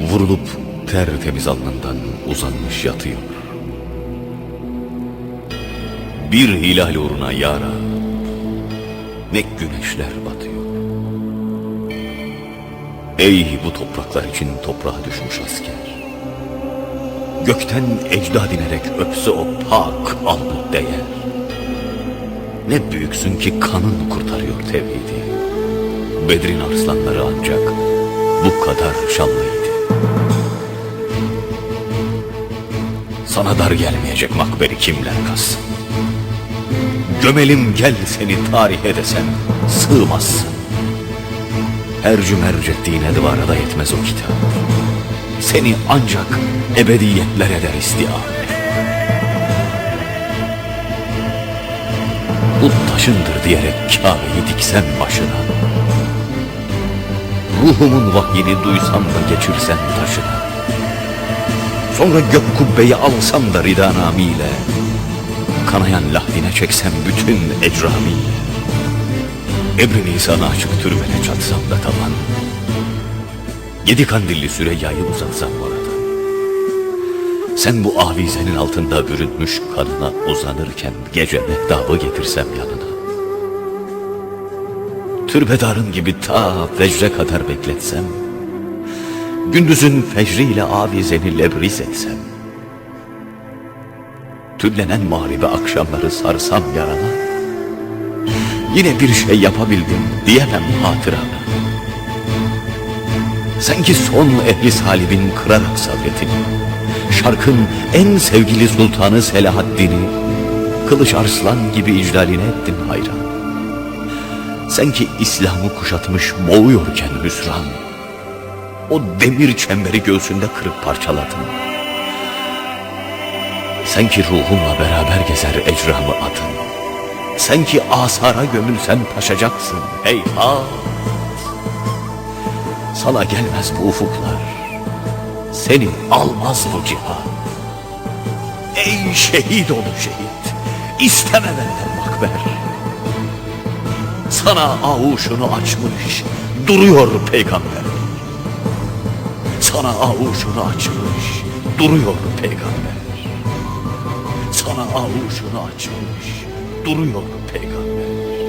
Vurulup tertemiz alnından uzanmış yatıyor. Bir hilal uğruna yara ne güneşler batıyor. Ey bu topraklar için toprağa düşmüş asker. Gökten ecdad inerek öpse o pak alnı değer. Ne büyüksün ki kanın kurtarıyor tevhidi. Bedrin arslanları ancak bu kadar şanlıydı. Sana dar gelmeyecek makberi kimler kassın? Gömelim gel seni tarihe desem sığmazsın. Her cümerc ettiğine duvara da yetmez o kitap. Seni ancak ebediyetler eder istiam. Bu taşındır diyerek Kabe'yi diksem başına. Ruhumun vahyini duysam da geçirsem taşına. Sonra gök kubbeyi alsam da ridanamiyle. Kanayan lahdine çeksem bütün ecramiyle. Ebri Nisan'a açık türbene çatsam da tavan. Yedi kandilli Süreyya'yı uzatsam orada. Sen bu avizenin altında bürünmüş kanına uzanırken gece mehtabı getirsem yanına. Türbedarın gibi ta fecre kadar bekletsem. Gündüzün fecriyle avizeni lebriz etsem. Tüllenen mağribe akşamları sarsam yarana. Yine bir şey yapabildim diyemem hatırana. Sanki son ehli salibin kırarak sabretini, şarkın en sevgili sultanı Selahaddin'i, kılıç arslan gibi icraline ettin hayran. Sanki İslam'ı kuşatmış boğuyorken hüsran, o demir çemberi göğsünde kırıp parçaladın. Sanki ruhumla beraber gezer ecramı adın. Sanki asara gömülsen taşacaksın heyhat. Sana gelmez bu ufuklar. Seni almaz bu cihan. Ey şehit olu şehit. İsteme benden makber. Sana avuşunu açmış duruyor peygamber. Sana avuşunu açmış duruyor peygamber. Sana avuşunu açmış duruyor peygamber.